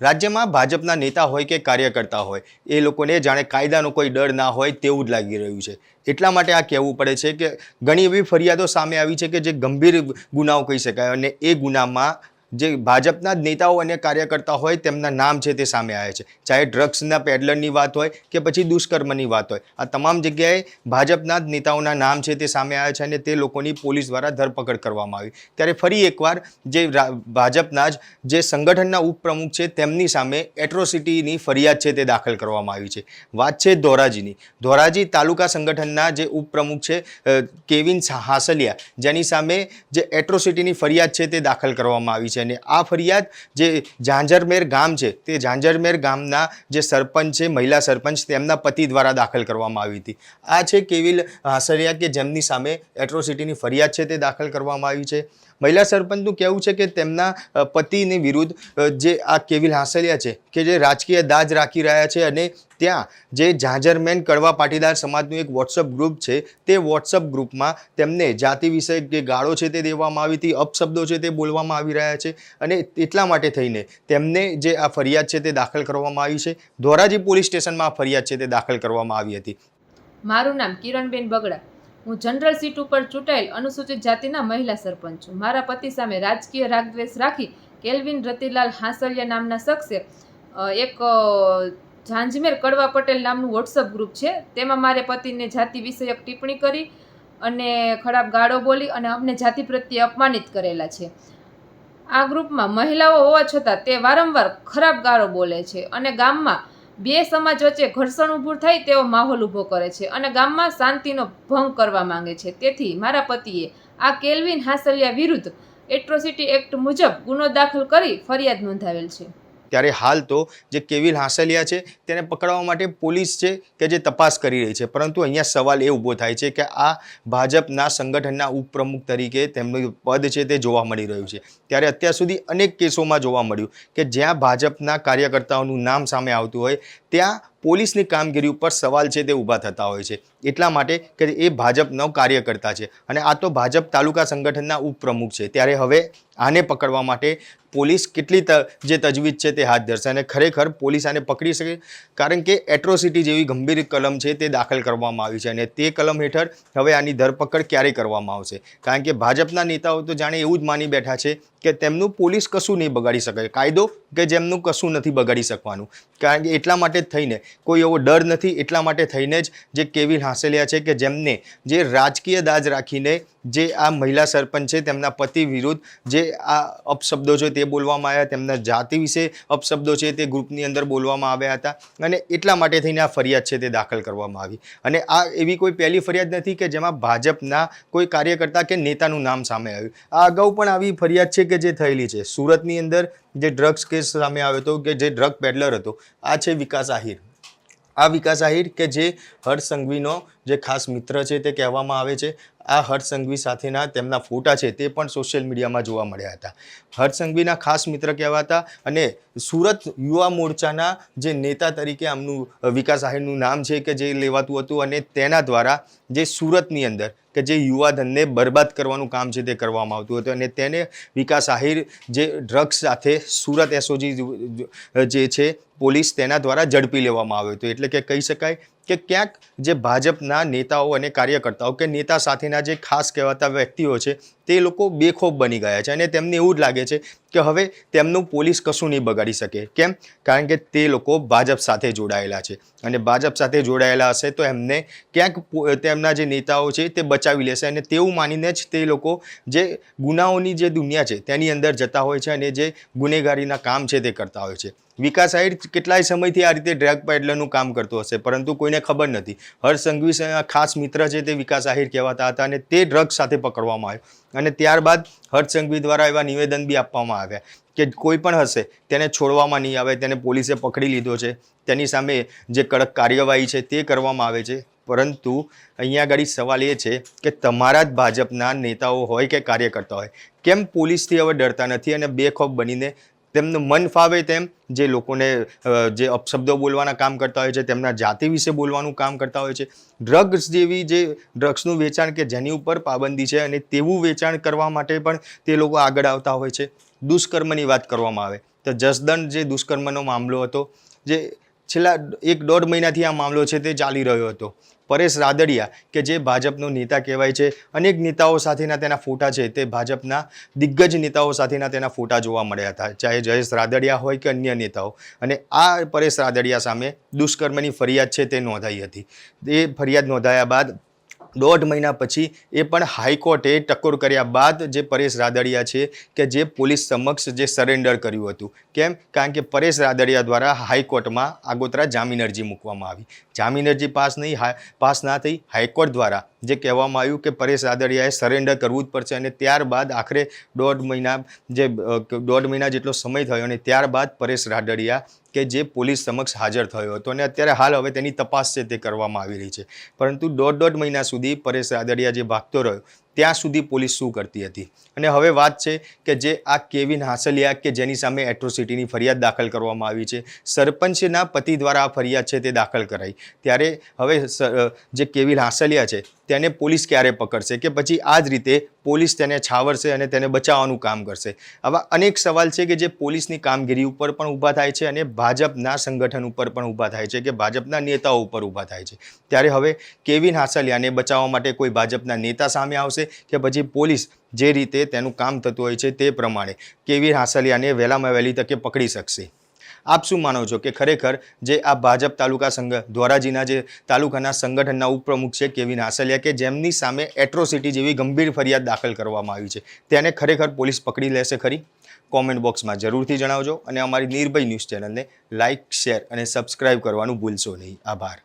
રાજ્યમાં ભાજપના નેતા હોય કે કાર્યકર્તા હોય, એ લોકોને જાણે કાયદાનો કોઈ ડર ના હોય તેવું જ લાગી રહ્યું છે. એટલા માટે આ કહેવું પડે છે કે ઘણી એવી ફરિયાદો સામે આવી છે કે જે ગંભીર ગુનાઓ કહી શકાય અને એ ગુનામાં જે ભાજપના જ નેતાઓ અને કાર્યકર્તા હોય તેમના નામ છે તે સામે આવે છે. ચાહે ડ્રગ્સના પેડલરની વાત હોય કે પછી દુષ્કર્મની વાત હોય. આ તમામ જગ્યાએ ભાજપના જ નેતાઓના નામ છે તે સામે આવે છે અને તે લોકોની પોલીસ દ્વારા ધરપકડ કરવામાં આવી. ત્યારે ફરી એકવાર જે ભાજપના જ જે સંગઠનના ઉપપ્રમુખ છે તેમની સામે એટ્રોસિટીની ફરિયાદ છે તે દાખલ કરવામાં આવી છે. વાત છે ધોરાજીની. ધોરાજી તાલુકા સંગઠનના જે ઉપપ્રમુખ છે કેવિન હાસલિયા, જેની સામે જે એટ્રોસિટીની ફરિયાદ છે તે દાખલ કરવામાં આવી છે. અને આ ફરિયાદ જે ઝાંઝરમેર ગામ છે, તે ઝાંઝરમેર ગામના જે સરપંચ છે, મહિલા સરપંચ, તેમના પતિ દ્વારા દાખલ કરવામાં આવી હતી. આ છે કેવિલ હાસરિયા કે જેમની સામે એટ્રોસિટીની ફરિયાદ છે તે દાખલ કરવામાં આવી છે. મહિલા સરપંચનું કહેવું છે કે તેમના પતિની વિરુદ્ધ જે આ કેવિલ હાંસલિયા છે કે જે રાજકીય દાજ રાખી રહ્યા છે અને ત્યાં જે ઝાંઝરમેન કડવા પાટીદાર સમાજનું એક વોટ્સઅપ ગ્રુપ છે, તે વોટ્સઅપ ગ્રુપમાં તેમને જાતિ વિષયક જે ગાળો છે તે દેવામાં આવી હતી, અપશબ્દો છે તે બોલવામાં આવી રહ્યા છે અને એટલા માટે થઈને તેમને જે આ ફરિયાદ છે તે દાખલ કરવામાં આવી છે. ધોરાજી પોલીસ સ્ટેશનમાં આ ફરિયાદ છે તે દાખલ કરવામાં આવી હતી. મારું નામ કિરણબેન બગડા. હું જનરલ સીટ ઉપર ચૂંટાયેલ અનુસૂચિત જાતિના મહિલા સરપંચ છું. મારા પતિ સામે રાજકીય રાગદ્વેષ રાખી કેલ્વિન રતિલાલ હાંસલિયા નામના શખ્સે એક ઝાંઝમેર કડવા પટેલ નામનું વોટ્સઅપ ગ્રુપ છે. તેમાં મારે પતિને જાતિ વિષયક ટિપ્પણી કરી અને ખરાબ ગાળો બોલી અને અમને જાતિ પ્રત્યે અપમાનિત કરેલા છે. આ ગ્રુપમાં મહિલાઓ હોવા છતાં તે વારંવાર ખરાબ ગાળો બોલે છે અને ગામમાં બે સમાજ વચ્ચે ઘર્ષણ ઊભું થાય તેવો માહોલ ઊભો કરે છે અને ગામમાં શાંતિનો ભંગ કરવા માંગે છે. તેથી મારા પતિએ આ કેલ્વિન હાસલિયા વિરુદ્ધ એટ્રોસિટી એક્ટ મુજબ ગુનો દાખલ કરી ફરિયાદ નોંધાવેલ છે. ત્યારે હાલ તો જે કેવિલ હાંસલિયા છે, તેને પકડવા માટે પોલીસ છે કે જે તપાસ કરી રહી છે. પરંતુ અહીંયા સવાલ એ ઊભો થાય છે કે આ ભાજપના સંગઠનના ઉપપ્રમુખ તરીકે તેમનું પદ છે તે જોવા મળી રહ્યું છે. ત્યારે અત્યાર સુધી અનેક કેસોમાં જોવા મળ્યું કે જ્યાં ભાજપના કાર્યકર્તાઓનું નામ સામે આવતું હોય, ત્યાં પોલીસની કામગીરી ઉપર સવાલ છે તે ઊભા થતા હોય છે. એટલા માટે કે એ ભાજપનો કાર્યકર્તા છે. અને આ તો ભાજપ તાલુકા સંગઠનના ઉપપ્રમુખ છે. ત્યારે હવે આને પકડવા માટે પોલીસ કેટલી જે તજવીજ છે તે હાથ ધરશે અને ખરેખર પોલીસ આને પકડી શકે? કારણ કે એટ્રોસિટી જેવી ગંભીર કલમ છે તે દાખલ કરવામાં આવી છે અને તે કલમ હેઠળ હવે આની ધરપકડ ક્યારે કરવામાં આવશે? કારણ કે ભાજપના નેતાઓ તો જાણે એવું જ માની બેઠા છે કે તેમનું પોલીસ કશું નહીં બગાડી શકે. કાયદો કે જેમનું કશું નથી બગાડી શકવાનું. કારણ કે એટલા માટે થઈને, કોઈ એવો ડર નથી, એટલા માટે થઈને જ જે કેવી હાંસેલિયા છે કે જેમને જે રાજકીય દાજ રાખીને જે આ મહિલા સરપંચ છે, તેમના પતિ વિરુદ્ધ જે આ અપશબ્દો છે તે બોલવામાં આવ્યા, તેમના જાતિ વિશે અપશબ્દો છે તે ગ્રુપની અંદર બોલવામાં આવ્યા હતા. અને એટલા માટે થઈને આ ફરિયાદ છે તે દાખલ કરવામાં આવી. અને આ એવી કોઈ પહેલી ફરિયાદ નથી કે જેમાં ભાજપના કોઈ કાર્યકર્તા કે નેતાનું નામ સામે આવ્યું. આ અગાઉ પણ આવી ફરિયાદ છે કે જે થયેલી છે, સુરતની અંદર જે ડ્રગ્સ કેસ સામે આવ્યો હતો કે જે ડ્રગ પેડલર હતો, આ છે વિકાસ આહિર. આ વિકાસ આહિર કે જે હર્ષ સંઘવીનો જે ખાસ મિત્ર છે તે કહેવામાં આવે છે, આ હર્ષ સંઘવી સાથેના તેમના ફોટા છે તે પણ સોશિયલ મીડિયામાં જોવા મળ્યા હતા. હર્ષ સંઘવીના ખાસ મિત્ર કહેવાતા અને સુરત યુવા મોરચાના જે નેતા તરીકે આમનું વિકાસ આહિરનું નામ છે કે જે લેવાતું હતું અને તેના દ્વારા જે સુરતની અંદર કે જે યુવાધનને બરબાદ કરવાનું કામ છે તે કરવામાં આવતું હતું અને તેને વિકાસ આહિર જે ડ્રગ્સ સાથે સુરત એસઓજી જે છે, પોલીસ તેના દ્વારા ઝડપી લેવામાં આવ્યો હતો. એટલે કે કહી શકાય કે ક્યાંક જે ભાજપના નેતાઓ અને કાર્યકર્તાઓ કે નેતા સાથેના જે ખાસ કહેવાતા વ્યક્તિઓ છે, તે લોકો બેખોફ બની ગયા છે અને તેમને એવું જ લાગે છે કે હવે તેમનું પોલીસ કશું નહીં બગાડી શકે. કેમ? કારણ કે તે લોકો ભાજપ સાથે જોડાયેલા છે અને ભાજપ સાથે જોડાયેલા હશે તો એમને ક્યાંક તેમના જે નેતાઓ છે તે બચાવી લેશે અને તેવું માનીને જ તે લોકો જે ગુનાઓની જે દુનિયા છે તેની અંદર જતા હોય છે અને જે ગુનેગારીના કામ છે તે કરતા હોય છે. વિકાસ આહિર કેટલાય સમયથી આ રીતે ડ્રગ પેડલરનું કામ કરતો હશે, પરંતુ કોઈને ખબર નથી. હર્ષ સંઘવી ખાસ મિત્ર છે તે વિકાસ આહિર કહેવાતા હતા અને તે ડ્રગ સાથે પકડવામાં આવ્યો. અને ત્યારબાદ હર્ષ સંઘવી દ્વારા એવા નિવેદન બી આપવામાં આવ્યા કે કોઈ પણ હશે, તેને છોડવામાં નહીં આવે, તેને પોલીસે પકડી લીધો છે. તેની સામે જે કડક કાર્યવાહી છે તે કરવામાં આવે છે. પરંતુ અહીંયા આગળ સવાલ એ છે કે તમારા જ ભાજપના નેતાઓ હોય કે કાર્યકર્તા હોય, કેમ પોલીસથી હવે ડરતા નથી અને બેખોફ બનીને તેમનું મન ફાવે તેમ જે લોકોને જે અપશબ્દો બોલવાના કામ કરતા હોય છે, તેમના જાતિ વિશે બોલવાનું કામ કરતા હોય છે. ડ્રગ્સ જેવી જે ડ્રગ્સનું વેચાણ કે જેની ઉપર પાબંદી છે અને તેવું વેચાણ કરવા માટે પણ તે લોકો આગળ આવતા હોય છે. દુષ્કર્મની વાત કરવામાં આવે. તો જસદણ જે દુષ્કર્મનો મામલો હતો, જે છેલ્લા એક દોઢ મહિનાથી આ મામલો છે તે ચાલી રહ્યો હતો. પરેશ રાદડિયા કે જે ભાજપનો નેતા કહેવાય છે. અનેક નેતાઓ સાથેના તેના ફોટા છે તે ભાજપના દિગ્ગજ નેતાઓ સાથેના તેના ફોટા જોવા મળ્યા હતા. ચાહે જયેશ રાદડિયા હોય કે અન્ય નેતાઓ. અને આ પરેશ રાદડિયા સામે દુષ્કર્મની ફરિયાદ છે તે નોંધાઈ હતી. એ ફરિયાદ નોંધાયા બાદ દોઢ મહિના પછી એ પણ હાઈકોર્ટે ટકોર કર્યા બાદ જે પરેશ રાદડિયા છે કે જે પોલીસ સમક્ષ જે સરેન્ડર કર્યું હતું. કેમ? કારણ કે પરેશ રાદડિયા દ્વારા હાઈકોર્ટમાં આગોતરા જામીન અરજી મૂકવામાં આવી. જામીન અરજી પાસ નહીં પાસ ના થઈ હાઈકોર્ટ દ્વારા જે કહેવામાં આવ્યું કે પરેશ રાદડિયાએ સરેન્ડર કરવું જ પડશે અને ત્યારબાદ આખરે દોઢ મહિના જે દોઢ મહિના જેટલો સમય થયો અને ત્યારબાદ પરેશ રાદડિયા કે જે પોલીસ સમક્ષ હાજર થયો હતો અને અત્યારે હાલ હવે તેની તપાસ છે તે કરવામાં આવી રહી છે. પરંતુ દોઢ દોઢ મહિના સુધી પરેશ રાદડિયા જે ભાગતો રહ્યો ત્યાં સુધી પોલીસ શું કરતી હતી? અને હવે વાત છે કે જે આ કેવિન હાસલિયા કે જેની સામે એટ્રોસિટીની ફરિયાદ દાખલ કરવામાં આવી છે, સરપંચના પતિ દ્વારા આ ફરિયાદ છે તે દાખલ કરાઈ. ત્યારે હવે જે કેવિન હાસલિયા છે તેને પોલીસ ક્યારે પકડશે કે પછી આ જ રીતે પોલીસ તેને છાવરશે અને તેને બચાવવાનું કામ કરશે? આવા અનેક સવાલ છે કે જે પોલીસની કામગીરી ઉપર પણ ઊભા થાય છે અને ભાજપના સંગઠન ઉપર પણ ઊભા થાય છે કે ભાજપના નેતાઓ ઉપર ઊભા થાય છે. ત્યારે હવે કેવિન હાસલિયાને બચાવવા માટે કોઈ ભાજપના નેતા સામે આવશે કે પછી પોલીસ જે રીતે તેનું કામ થતું હોય છે તે પ્રમાણે કેવી હાસલિયાને વહેલામાં વહેલી તકે પકડી શકશે. આપ શું માનો છો કે ખરેખર જે આ ભાજપ તાલુકા સંઘ ધોરાજીના જે તાલુકાના સંગઠનના ઉપપ્રમુખ છે કેવિન આસલિયા કે જેમની સામે એટ્રોસિટી જેવી ગંભીર ફરિયાદ દાખલ કરવામાં આવી છે, તેને ખરેખર પોલીસ પકડી લેશે ખરી? કોમેન્ટ બોક્સમાં જરૂરથી જણાવજો અને અમારી નિર્ભય ન્યૂઝ ચેનલને લાઇક શેર અને સબસ્ક્રાઇબ કરવાનું ભૂલશો નહીં. આભાર.